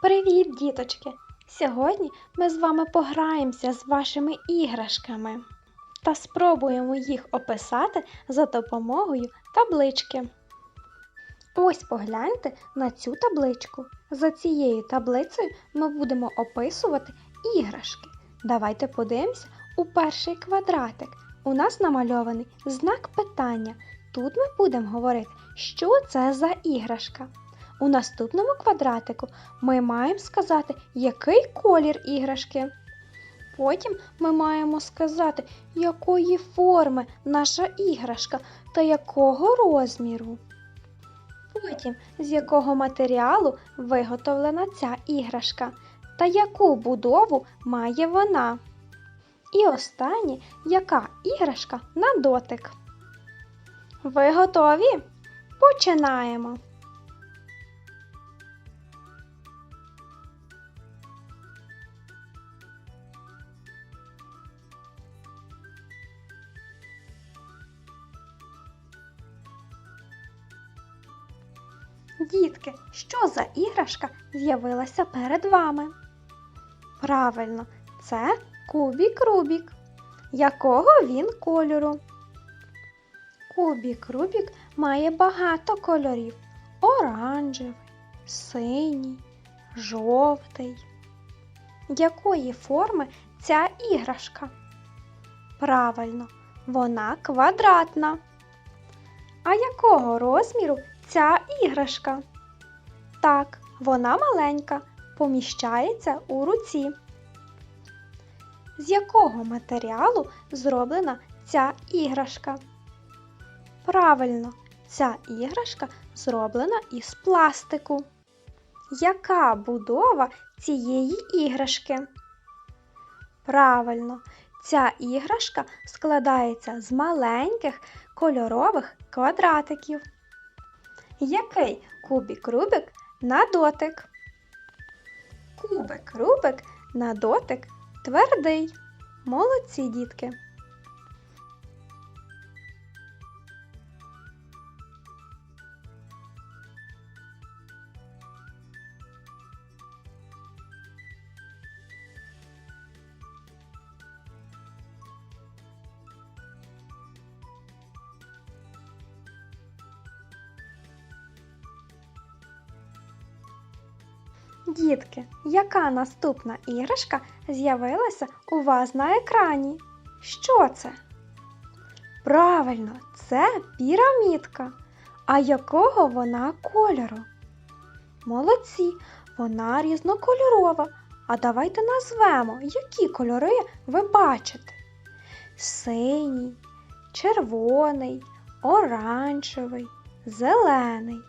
Привіт, діточки! Сьогодні ми з вами пограємося з вашими іграшками та спробуємо їх описати за допомогою таблички. Ось погляньте на цю табличку. За цією таблицею ми будемо описувати іграшки. Давайте подивимося у перший квадратик. У нас намальований знак питання. Тут ми будемо говорити, що це за іграшка. У наступному квадратику ми маємо сказати, який колір іграшки. Потім ми маємо сказати, якої форми наша іграшка та якого розміру. Потім з якого матеріалу виготовлена ця іграшка та яку будову має вона. І останнє, яка іграшка на дотик. Ви готові? Починаємо! Дітки, що за іграшка з'явилася перед вами? Правильно, це кубік Рубік. Якого він кольору? Кубік Рубік має багато кольорів: оранжевий, синій, жовтий. Якої форми ця іграшка? Правильно, вона квадратна. А якого розміру ця іграшка? Так, вона маленька, поміщається у руці. З якого матеріалу зроблена ця іграшка? Правильно, ця іграшка зроблена із пластику. Яка будова цієї іграшки? Правильно, ця іграшка складається з маленьких кольорових квадратиків. Який кубік рубик на дотик? Кубик Рубик на дотик твердий. Молодці дітки. Дітки, яка наступна іграшка з'явилася у вас на екрані? Що це? Правильно, це пірамідка. А якого вона кольору? Молодці, вона різнокольорова. А давайте назвемо, які кольори ви бачите: синій, червоний, оранжевий, зелений.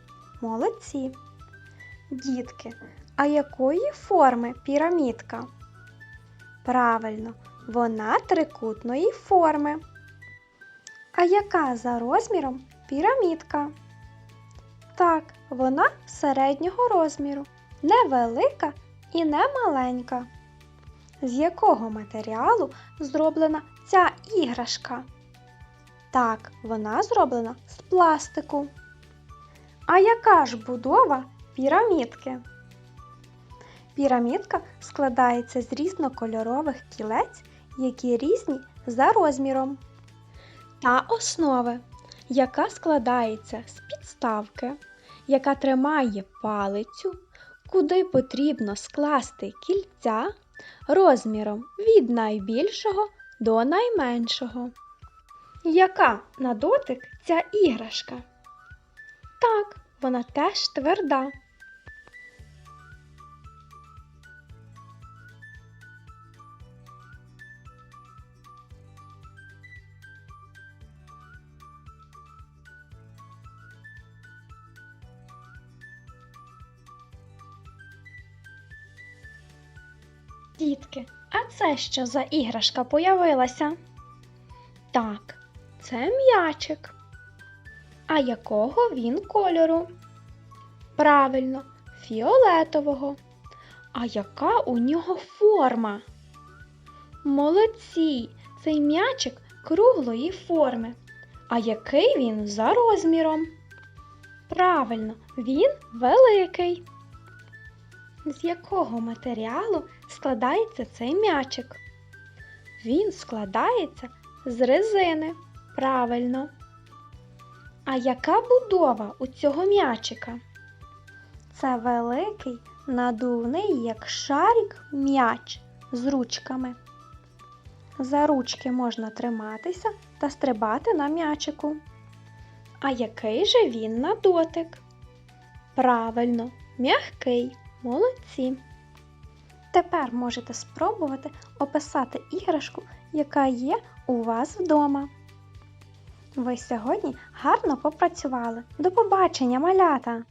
Молодці. Дітки, а якої форми пірамідка? Правильно, вона трикутної форми. А яка за розміром пірамідка? Так, вона середнього розміру, невелика і не маленька. З якого матеріалу зроблена ця іграшка? Так, вона зроблена з пластику. А яка ж будова пірамідки? Пірамідка складається з різнокольорових кілець, які різні за розміром. Та основи, яка складається з підставки, яка тримає палицю, куди потрібно скласти кільця розміром від найбільшого до найменшого. Яка на дотик ця іграшка? Так, вона теж тверда. Дітки, а це що за іграшка появилася? Так, це м'ячик. А якого він кольору? Правильно, фіолетового. А яка у нього форма? Молодці, цей м'ячик круглої форми. А який він за розміром? Правильно, він великий. З якого матеріалу складається цей м'ячик? Він складається з резини. Правильно. А яка будова у цього м'ячика? Це великий надувний, як шарик, м'яч з ручками. За ручки можна триматися та стрибати на м'ячику. А який же він на дотик? Правильно, м'який. Молодці. Тепер можете спробувати описати іграшку, яка є у вас вдома. Ви сьогодні гарно попрацювали. До побачення, малята!